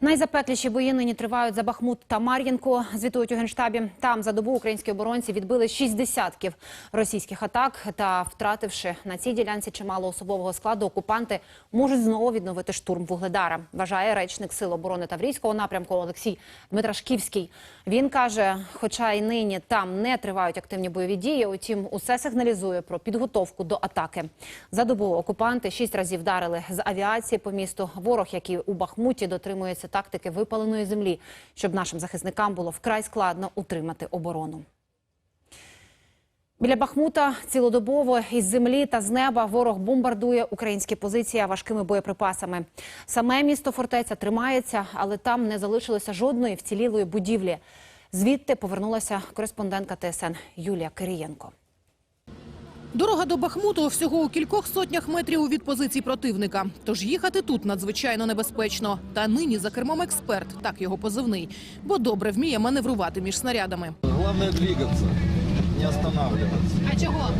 Найзапекліші бої нині тривають за Бахмут та Мар'їнку. Звітують у генштабі. Там за добу українські оборонці відбили шість десятків російських атак. Та втративши на цій ділянці чимало особового складу, окупанти можуть знову відновити штурм вугледара. Вважає речник сил оборони Таврійського напрямку Олексій Дмитрашківський. Він каже, хоча й нині там не тривають активні бойові дії, утім, усе сигналізує про підготовку до атаки. За добу окупанти шість разів вдарили з авіації по місту. Ворог, який у Бахмуті дотримується тактики випаленої землі, щоб нашим захисникам було вкрай складно утримати оборону. Біля Бахмута цілодобово із землі та з неба ворог бомбардує українські позиції важкими боєприпасами. Саме місто фортеця тримається, але там не залишилося жодної вцілілої будівлі. Звідти повернулася кореспондентка ТСН Юлія Кирієнко. Дорога до Бахмуту всього у кількох сотнях метрів від позицій противника. Тож їхати тут надзвичайно небезпечно. Та нині за кермом експерт, так його позивний, бо добре вміє маневрувати між снарядами. Главное двигаться, не останавливаться. А чого?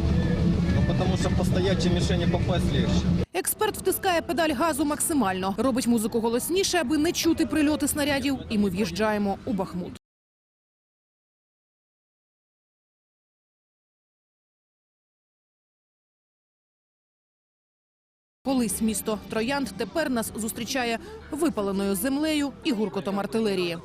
Ну, потому что по стоячей мишени попасть легче. Експерт втискає педаль газу максимально, робить музику голосніше, аби не чути прильоти снарядів. І ми в'їжджаємо у Бахмут. Колись місто Троянд тепер нас зустрічає випаленою землею і гуркотом артилерії.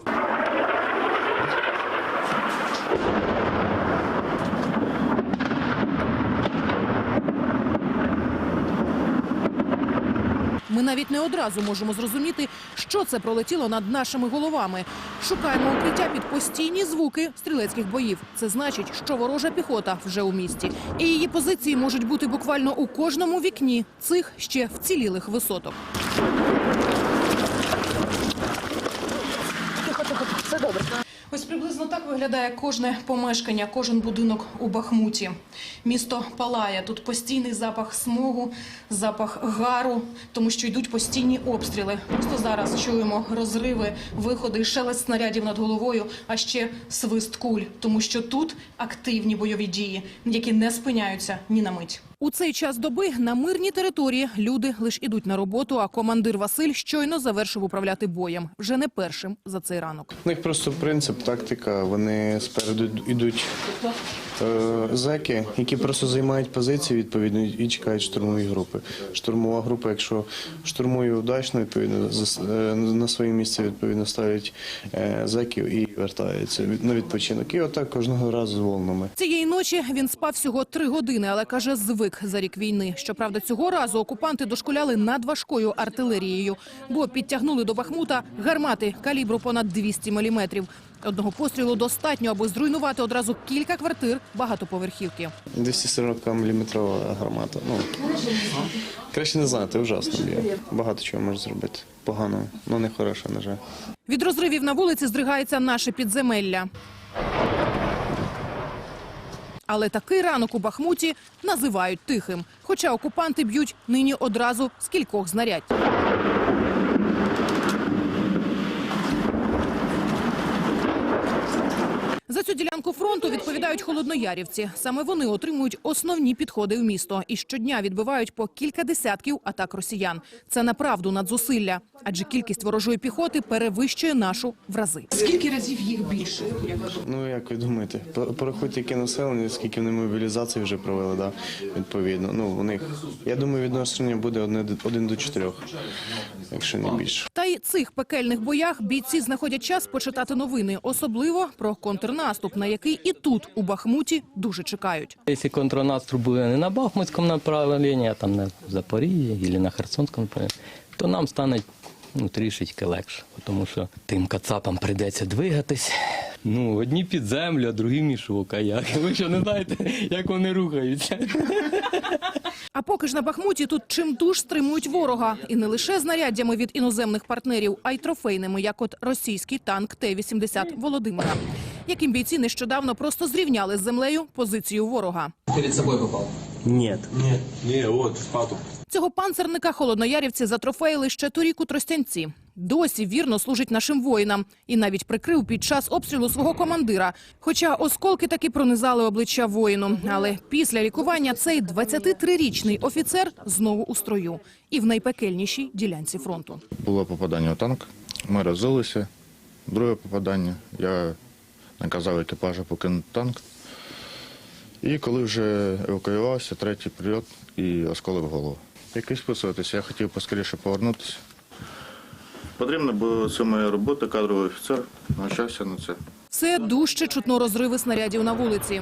Ми навіть не одразу можемо зрозуміти, що це пролетіло над нашими головами. Шукаємо укриття під постійні звуки стрілецьких боїв. Це значить, що ворожа піхота вже у місті, і її позиції можуть бути буквально у кожному вікні цих ще вцілілих висоток. Ось приблизно так виглядає кожне помешкання, кожен будинок у Бахмуті. Місто палає. Тут постійний запах смогу, запах гару, тому що йдуть постійні обстріли. Просто зараз чуємо розриви, виходи, шелест снарядів над головою, а ще свист куль, тому що тут активні бойові дії, які не спиняються ні на мить. У цей час доби на мирній території люди лише ідуть на роботу, а командир Василь щойно завершив управляти боєм. Вже не першим за цей ранок. У них просто принцип, тактика. Вони спереду йдуть зеки, які просто займають позиції відповідно і чекають штурмові групи. Штурмова група, якщо штурмує удачно, відповідно е, на своє місце відповідно ставлять е, зеків і вертаються на відпочинок. І отак кожного разу з волнами. Цієї ночі він спав всього три години, але каже, звик за рік війни. Щоправда, цього разу окупанти дошкуляли над важкою артилерією, бо підтягнули до Бахмута гармати калібру понад 200 міліметрів. Одного пострілу достатньо, аби зруйнувати одразу кілька квартир багатоповерхівки. 240 мм гармата. Ну краще не знати, ужасно б'є. Багато чого може зробити. Погано, ну не хороше, на жаль. Від розривів на вулиці здригається наше підземелля. Але такий ранок у Бахмуті називають тихим. Хоча окупанти б'ють нині одразу з кількох знарядь. За цю ділянку фронту відповідають холодноярівці. Саме вони отримують основні підходи в місто і щодня відбивають по кілька десятків атак росіян. Це направду надзусилля, адже кількість ворожої піхоти перевищує нашу в рази. Скільки разів їх більше? Ну як ви думаєте, По- порахуйте, яке населення, скільки вони мобілізації вже провели, да, відповідно. Ну у них, я думаю, відношення буде одне один до чотирьох, якщо не більше. Та й цих пекельних боях бійці знаходять час почитати новини, особливо про контрнаступ, на який і тут у Бахмуті дуже чекають. Если контрнаступ буде не на Бахмутському направленні, а там на Запоріжжі або на Херсонському направленні, то нам стане ну, трішечки легше, тому що тим кацапам прийдеться двигатись. Ну, одні під землю, а другі мішок. А як? Ви що не знаєте, як вони рухаються? А поки ж на Бахмуті тут чим чимдуж стримують ворога. І не лише знаряддями від іноземних партнерів, а й трофейними, як от російський танк Т-80 Володимира, яким бійці нещодавно просто зрівняли з землею позицію ворога. Перед собой попал. Нет. Не, вот, в хату. Цього панцерника холодноярівці затрофеїли ще торік у Тростянці. Досі вірно служить нашим воїнам і навіть прикрив під час обстрілу свого командира. Хоча осколки таки пронизали обличчя воїну. Але після лікування цей 23-річний офіцер знову у строю і в найпекельнішій ділянці фронту. Було попадання у танк, ми розилися. Друге попадання. Я наказав екіпажу покинути танк. І коли вже евакуювався, третій прильот і осколив голову. Який списуватися, я хотів поскоріше повернутися. Потрібно, бо це моя робота, кадровий офіцер, навчався на це. Все дужче чутно розриви снарядів на вулиці.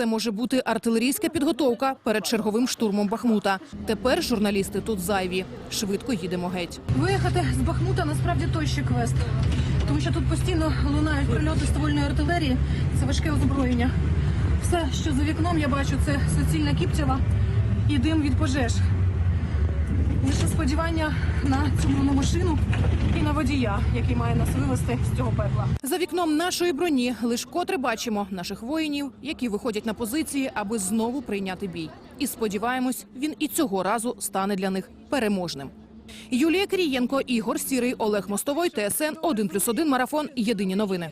Це може бути артилерійська підготовка перед черговим штурмом Бахмута. Тепер журналісти тут зайві. Швидко їдемо геть. Виїхати з Бахмута насправді той ще квест, тому що тут постійно лунають прильоти ствольної артилерії. Це важке озброєння. Все, що за вікном я бачу, це суцільна Кіптєва і дим від пожеж. Лише сподівання на цю машину і на водія, який має нас вивезти з цього пекла. За вікном нашої броні лише котре бачимо наших воїнів, які виходять на позиції, аби знову прийняти бій. І сподіваємось, він і цього разу стане для них переможним. Юлія Крієнко, Ігор Сірий, Олег Мостовой, ТСН 1+,1 Марафон. Єдині новини.